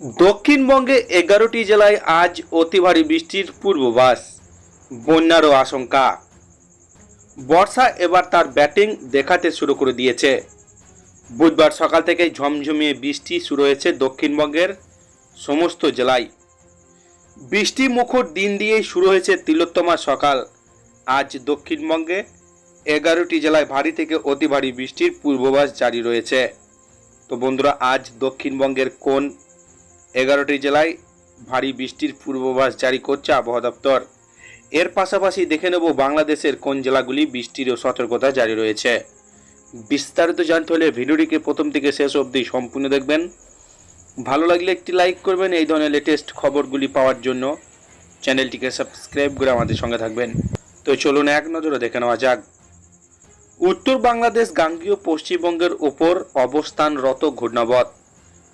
দক্ষিণবঙ্গে এগারোটি জেলায় আজ অতি ভারী বৃষ্টির পূর্বাভাস। বন্যারও আশঙ্কা। বর্ষা এবার তার ব্যাটিং দেখাতে শুরু করে দিয়েছে। বুধবার সকাল থেকেই ঝমঝমিয়ে বৃষ্টি শুরু হয়েছে দক্ষিণবঙ্গের সমস্ত জেলায়। বৃষ্টি মুখর দিন দিয়েই শুরু হয়েছে তিলোত্তমা সকাল। আজ দক্ষিণবঙ্গে এগারোটি জেলায় ভারী থেকে অতি ভারী বৃষ্টির পূর্বাভাস জারি রয়েছে। তো বন্ধুরা, আজ দক্ষিণবঙ্গের কোন এগারোটি জেলায় ভারী বৃষ্টির পূর্বাভাস জারি করছে আবহাওয়া দপ্তর। এর পাশাপাশি দেখে নেব বাংলাদেশের কোন জেলাগুলি বৃষ্টির ও সতর্কতা জারি রয়েছে। বিস্তারিত জানতে হলে ভিডিওটিকে প্রথম থেকে শেষ অবধি সম্পূর্ণ দেখবেন। ভালো লাগলে একটি লাইক করবেন, এই ধরনের লেটেস্ট খবরগুলি পাওয়ার জন্য চ্যানেলটিকে সাবস্ক্রাইব করে আমাদের সঙ্গে থাকবেন। তো চলুন এক নজরে দেখে নেওয়া যাক। উত্তর বাংলাদেশ, গাঙ্গীয় পশ্চিমবঙ্গের ওপর অবস্থানরত ঘূর্ণাবত।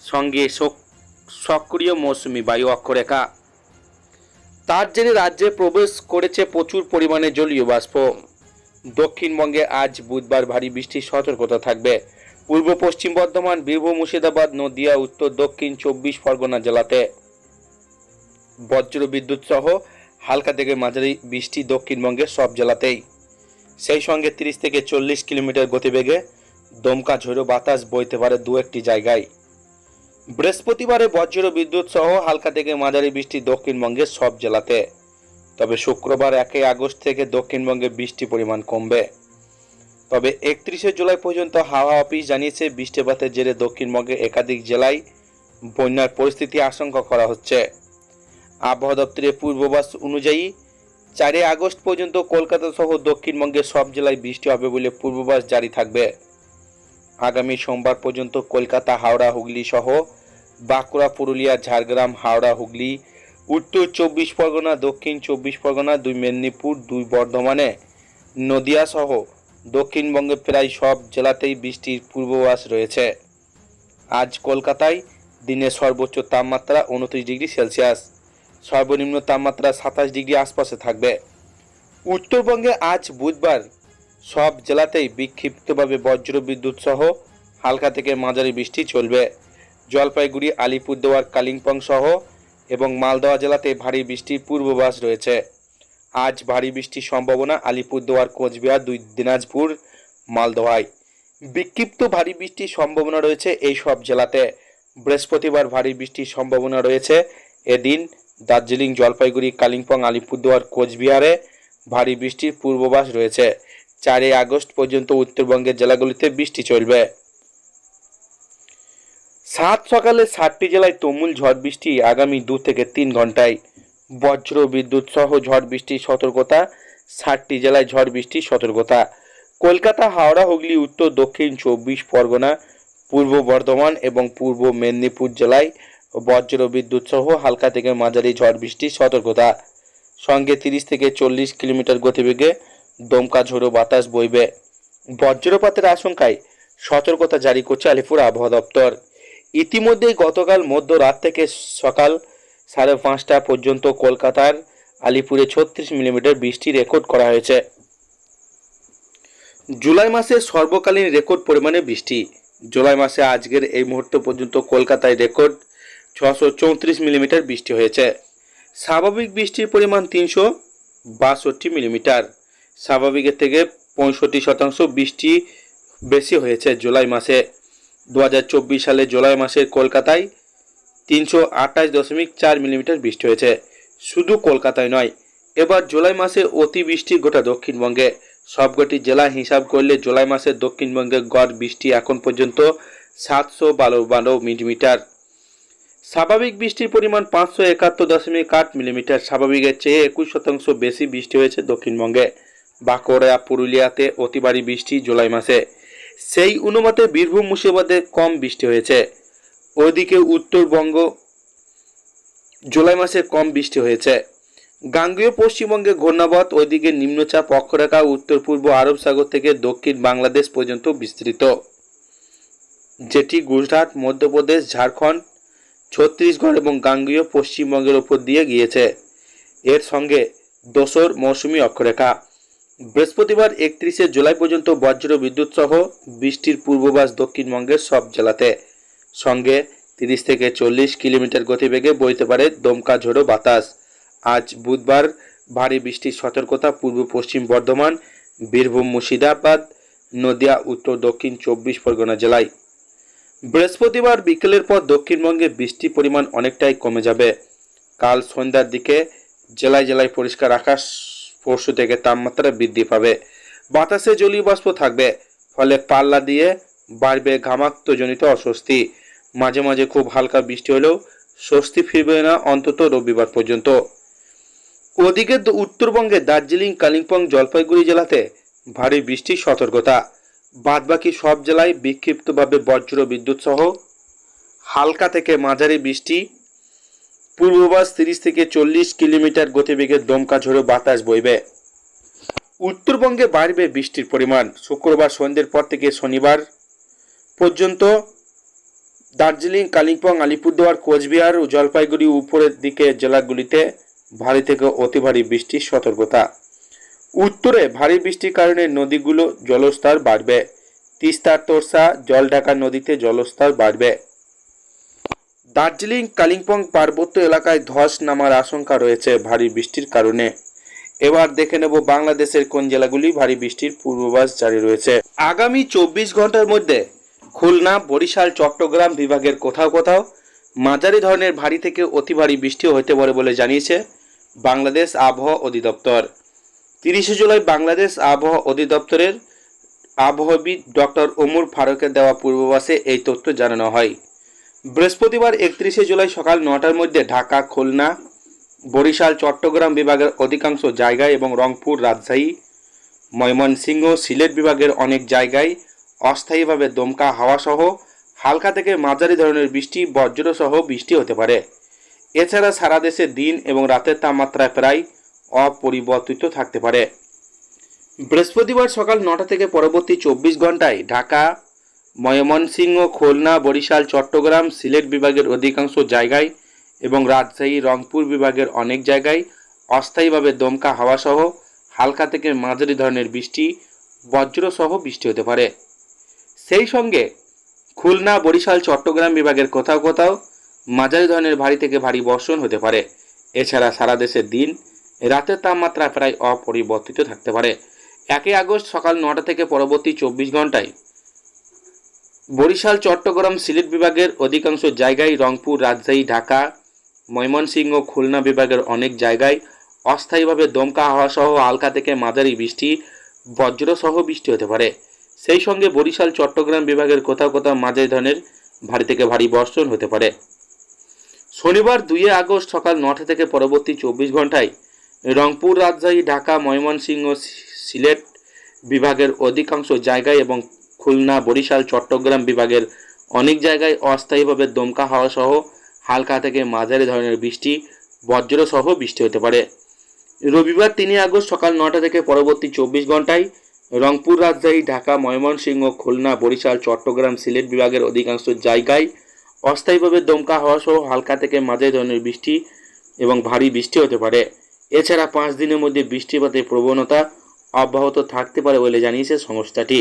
সঙ্গে সক- সক্রিয় মৌসুমি বায়ু অক্ষরেখা। তার জেরে রাজ্যে প্রবেশ করেছে প্রচুর পরিমাণে জলীয় বাষ্প। দক্ষিণবঙ্গে আজ বুধবার ভারী বৃষ্টির সতর্কতা থাকবে। পূর্ব পশ্চিম বর্ধমান, বীরভূম, মুর্শিদাবাদ, নদিয়া, উত্তর, দক্ষিণ চব্বিশ পরগনা জেলাতে বজ্র বিদ্যুৎ সহ হালকা থেকে মাঝারি বৃষ্টি দক্ষিণবঙ্গের সব জেলাতেই। সেই সঙ্গে তিরিশ থেকে চল্লিশ কিলোমিটার গতিবেগে দমকা ঝোড়ো বাতাস বইতে পারে দু একটি জায়গায়। বৃহস্পতিবারে বজ্র বিদ্যুৎ সহ হালকা থেকে মাঝারি বৃষ্টি দক্ষিণবঙ্গের সব জেলাতে। তবে শুক্রবার একই আগস্ট থেকে দক্ষিণবঙ্গে বৃষ্টি পরিমাণ কমবে। তবে একত্রিশে জুলাই পর্যন্ত হাওয়া অফিস জানিয়েছে বৃষ্টিপাতের জেরে দক্ষিণবঙ্গে একাধিক জেলায় বন্যার পরিস্থিতি আশঙ্কা করা হচ্ছে। আবহাওয়া দপ্তরের পূর্বাভাস অনুযায়ী, চারই আগস্ট পর্যন্ত কলকাতা সহ দক্ষিণবঙ্গের সব জেলায় বৃষ্টি হবে বলে পূর্বাভাস জারি থাকবে। আগামী সোমবার পর্যন্ত কলকাতা, হাওড়া, হুগলি সহ বাঁকুড়া, পুরুলিয়া, ঝাড়গ্রাম, হাওড়া, হুগলি, উত্তর চব্বিশ পরগনা, দক্ষিণ চব্বিশ পরগনা, দুই মেদিনীপুর, দুই বর্ধমানে। নদিয়া সহ দক্ষিণবঙ্গে প্রায় সব জেলাতেই বৃষ্টির পূর্বাভাস রয়েছে। আজ কলকাতায় দিনের সর্বোচ্চ তাপমাত্রা উনত্রিশ ডিগ্রি সেলসিয়াস। সর্বনিম্ন তাপমাত্রা সাতাশ ডিগ্রি আশপাশে থাকবে। উত্তরবঙ্গে আজ বুধবার সব জেলাতেই বিক্ষিপ্তভাবে বজ্র বিদ্যুৎ সহ হালকা থেকে মাঝারি বৃষ্টি চলবে। জলপাইগুড়ি, আলিপুরদুয়ার, কালিম্পং সহ এবং মালদহ জেলাতে ভারী বৃষ্টির পূর্বাভাস রয়েছে। আজ ভারী বৃষ্টির সম্ভাবনা আলিপুরদুয়ার, কোচবিহার, দুই দিনাজপুর, মালদহায়। বিক্ষিপ্ত ভারী বৃষ্টির সম্ভাবনা রয়েছে এই সব জেলাতে। বৃহস্পতিবার ভারী বৃষ্টির সম্ভাবনা রয়েছে। এদিন দার্জিলিং, জলপাইগুড়ি, কালিম্পং, আলিপুরদুয়ার, কোচবিহারে ভারী বৃষ্টির পূর্বাভাস রয়েছে। চারই আগস্ট পর্যন্ত উত্তরবঙ্গের জেলাগুলিতে বৃষ্টি চলবে। সাত সকালে সাতটি জেলায় তুমুল ঝড় বৃষ্টি আগামী দু থেকে তিন ঘন্টায়। বজ্র বিদ্যুৎ সহ ঝড় বৃষ্টির সতর্কতা ষাটটি জেলায় ঝড় বৃষ্টির সতর্কতা। কলকাতা, হাওড়া, হুগলি, উত্তর, দক্ষিণ, চব্বিশ পরগনা, পূর্ব বর্ধমান এবং পূর্ব মেদিনীপুর জেলায় বজ্র বিদ্যুৎ সহ হালকা থেকে মাঝারি ঝড় বৃষ্টির সতর্কতা। সঙ্গে তিরিশ থেকে চল্লিশ কিলোমিটার গতিবেগে দমকা ঝোড়ো বাতাস বইবে। বজ্রপাতের আশঙ্কায় সতর্কতা জারি করছে আলিপুর আবহাওয়া দপ্তর। ইতিমধ্যেই গতকাল মধ্যরাত থেকে সকাল সাড়ে পাঁচটা পর্যন্ত কলকাতার আলিপুরে ছত্রিশ মিলিমিটার বৃষ্টি রেকর্ড করা হয়েছে। জুলাই মাসে সর্বকালীন রেকর্ড পরিমাণে বৃষ্টি। জুলাই মাসে আজকের এই মুহূর্ত পর্যন্ত কলকাতায় রেকর্ড ছশো চৌত্রিশ মিলিমিটার বৃষ্টি হয়েছে। স্বাভাবিক বৃষ্টির পরিমাণ তিনশো বাষট্টি মিলিমিটার। স্বাভাবিকের থেকে পঁয়ষট্টি শতাংশ বৃষ্টি বেশি হয়েছে জুলাই মাসে। দু হাজার চব্বিশ সালে জুলাই মাসে কলকাতায় তিনশো আঠাশ দশমিক চার মিলিমিটার বৃষ্টি হয়েছে। শুধু কলকাতায় নয়, এবার জুলাই মাসে অতিবৃষ্টি গোটা দক্ষিণবঙ্গে। সবকটি জেলা হিসাব করলে জুলাই মাসে দক্ষিণবঙ্গে গড় বৃষ্টি এখন পর্যন্ত সাতশো বারো বারো মিলিমিটার। স্বাভাবিক বৃষ্টির পরিমাণ পাঁচশো একাত্তর দশমিক আট মিলিমিটার। স্বাভাবিকের চেয়ে একুশ শতাংশ বেশি বৃষ্টি হয়েছে দক্ষিণবঙ্গে। বাঁকুড়া, পুরুলিয়াতে অতি ভারী বৃষ্টি জুলাই মাসে। সেই অনুমাতে বীরভূম মুর্শিদাবাদে কম বৃষ্টি হয়েছে। ওইদিকে উত্তরবঙ্গ জুলাই মাসে কম বৃষ্টি হয়েছে। গাঙ্গেয় পশ্চিমবঙ্গে ঘূর্ণাবত, ওইদিকে নিম্নচাপ অক্ষরেখা, উত্তর পূর্ব আরব সাগর থেকে দক্ষিণ বাংলাদেশ পর্যন্ত বিস্তৃত। যেটি গুজরাট, মধ্যপ্রদেশ, ঝাড়খণ্ড, ছত্তিশগড় এবং গাঙ্গীয় পশ্চিমবঙ্গের ওপর দিয়ে গিয়েছে। এর সঙ্গে দোসর মৌসুমি অক্ষরেখা। বৃহস্পতিবার একত্রিশে জুলাই পর্যন্ত বজ্র বিদ্যুৎ সহ বৃষ্টির পূর্বাভাস দক্ষিণবঙ্গের সব জেলাতে। সঙ্গে তিরিশ থেকে চল্লিশ কিলোমিটার গতিবেগে বইতে পারে দমকা ঝোড়ো বাতাস। আজ বুধবার ভারী বৃষ্টির সতর্কতা পূর্ব পশ্চিম বর্ধমান, বীরভূম, মুর্শিদাবাদ, নদিয়া, উত্তর, দক্ষিণ চব্বিশ পরগনা জেলায়। বৃহস্পতিবার বিকেলের পর দক্ষিণবঙ্গে বৃষ্টির পরিমাণ অনেকটাই কমে যাবে। কাল সন্ধ্যার দিকে জেলায় জেলায় পরিষ্কার আকাশ পরশু থেকে তাপমাত্রা বৃদ্ধি পাবে। বাতাসে জলীয় বাষ্প থাকবে, ফলে পাল্লা দিয়ে বাড়বে ঘামাক্তজনিত অস্বস্তি। মাঝে মাঝে খুব হালকা বৃষ্টি হলেও স্বস্তি ফিরবে না অন্তত রবিবার পর্যন্ত। ওদিকে উত্তরবঙ্গে দার্জিলিং, কালিম্পং, জলপাইগুড়ি জেলাতে ভারী বৃষ্টির সতর্কতা। বাদবাকি সব জেলায় বিক্ষিপ্তভাবে বজ্র বিদ্যুৎ সহ হালকা থেকে মাঝারি বৃষ্টি পূর্ববাস তিরিশ থেকে চল্লিশ কিলোমিটার গতিবেগে দমকা ঝোড়ো বাতাস বইবে। উত্তরবঙ্গে বাড়বে বৃষ্টির পরিমাণ। শুক্রবার সন্ধ্যের পর থেকে শনিবার পর্যন্ত দার্জিলিং, কালিম্পং, আলিপুরদুয়ার, কোচবিহার ও জলপাইগুড়ি উপরের দিকে জেলাগুলিতে ভারী থেকে অতি ভারী বৃষ্টির সতর্কতা। উত্তরে ভারী বৃষ্টির কারণে নদীগুলো জলস্তর বাড়বে। তিস্তার তোরসা, জলঢাকা নদীতে জলস্তর বাড়বে। দার্জিলিং, কালিম্পং পার্বত্য এলাকায় ধস নামার আশঙ্কা রয়েছে ভারী বৃষ্টির কারণে। এবার দেখে নেব বাংলাদেশের কোন জেলাগুলি ভারী বৃষ্টির পূর্বাভাস জারি রয়েছে। আগামী চব্বিশ ঘণ্টার মধ্যে খুলনা, বরিশাল, চট্টগ্রাম বিভাগের কোথাও কোথাও মাঝারি ধরনের ভারী থেকে অতি ভারী বৃষ্টিও হতে পারে বলে জানিয়েছে বাংলাদেশ আবহাওয়া অধিদপ্তর। তিরিশে জুলাই বাংলাদেশ আবহাওয়া অধিদপ্তরের আবহাওয়াবিদ ডক্টর ওমর ফারুকের দেওয়া পূর্বাভাসে এই তথ্য জানানো হয়। বৃহস্পতিবার একত্রিশে জুলাই সকাল নটার মধ্যে ঢাকা, খুলনা, বরিশাল, চট্টগ্রাম বিভাগের অধিকাংশ জায়গায় এবং রংপুর, রাজশাহী, ময়মনসিংহ, সিলেট বিভাগের অনেক জায়গায় অস্থায়ীভাবে দমকা হাওয়া সহ হালকা থেকে মাঝারি ধরনের বৃষ্টি, বজ্রসহ বৃষ্টি হতে পারে। এছাড়া সারা দেশে দিন এবং রাতের তাপমাত্রা প্রায় অপরিবর্তিত থাকতে পারে। বৃহস্পতিবার সকাল নটা থেকে পরবর্তী চব্বিশ ঘন্টায় ঢাকা ময়মনসিংহ, খুলনা, বরিশাল, চট্টগ্রাম, সিলেট বিভাগের অধিকাংশ জায়গায় এবং রাজশাহী, রংপুর বিভাগের অনেক জায়গায় অস্থায়ীভাবে দমকা হাওয়া সহ হালকা থেকে মাঝারি ধরনের বৃষ্টি, বজ্রসহ বৃষ্টি হতে পারে। সেই সঙ্গে খুলনা, বরিশাল, চট্টগ্রাম বিভাগের কোথাও কোথাও মাঝারি ধরনের ভারী থেকে ভারী বর্ষণ হতে পারে। এছাড়া সারা দেশের দিন রাতের তাপমাত্রা প্রায় অপরিবর্তিত থাকতে পারে। একই আগস্ট সকাল নটা থেকে পরবর্তী চব্বিশ ঘন্টায় বরিশাল, চট্টগ্রাম, সিলেট বিভাগের অধিকাংশ জায়গায় রংপুর, রাজশাহী, ঢাকা, ময়মনসিংহ, খুলনা বিভাগের অনেক জায়গায় অস্থায়ীভাবে দমকা হাওয়া সহ হালকা থেকে মাঝারি বৃষ্টি, বজ্রসহ বৃষ্টি হতে পারে। সেই সঙ্গে বরিশাল, চট্টগ্রাম বিভাগের কোথাও কোথাও মাঝারি ধরনের ভারী থেকে ভারী বর্ষণ হতে পারে। শনিবার দুই আগস্ট সকাল নটা থেকে পরবর্তী চব্বিশ ঘন্টায় রংপুর, রাজশাহী, ঢাকা, ময়মনসিংহ সিলেট বিভাগের অধিকাংশ জায়গায় এবং খুলনা, বরিশাল, চট্টগ্রাম বিভাগের অনেক জায়গায় অস্থায়ীভাবে দমকা হাওয়া সহ হালকা থেকে মাঝারি ধরনের বৃষ্টি বজ্রসহ বৃষ্টি হতে পারে। রবিবার তিনই আগস্ট সকাল নটা থেকে পরবর্তী চব্বিশ ঘন্টায় রংপুর, রাজশাহী, ঢাকা, ময়মনসিংহ, খুলনা, বরিশাল, চট্টগ্রাম, সিলেট বিভাগের অধিকাংশ জায়গায় অস্থায়ীভাবে দমকা হাওয়া সহ হালকা থেকে মাঝারি ধরনের বৃষ্টি এবং ভারী বৃষ্টি হতে পারে। এছাড়া পাঁচ দিনের মধ্যে বৃষ্টিপাতের প্রবণতা অব্যাহত থাকতে পারে বলে জানিয়েছে সংস্থাটি।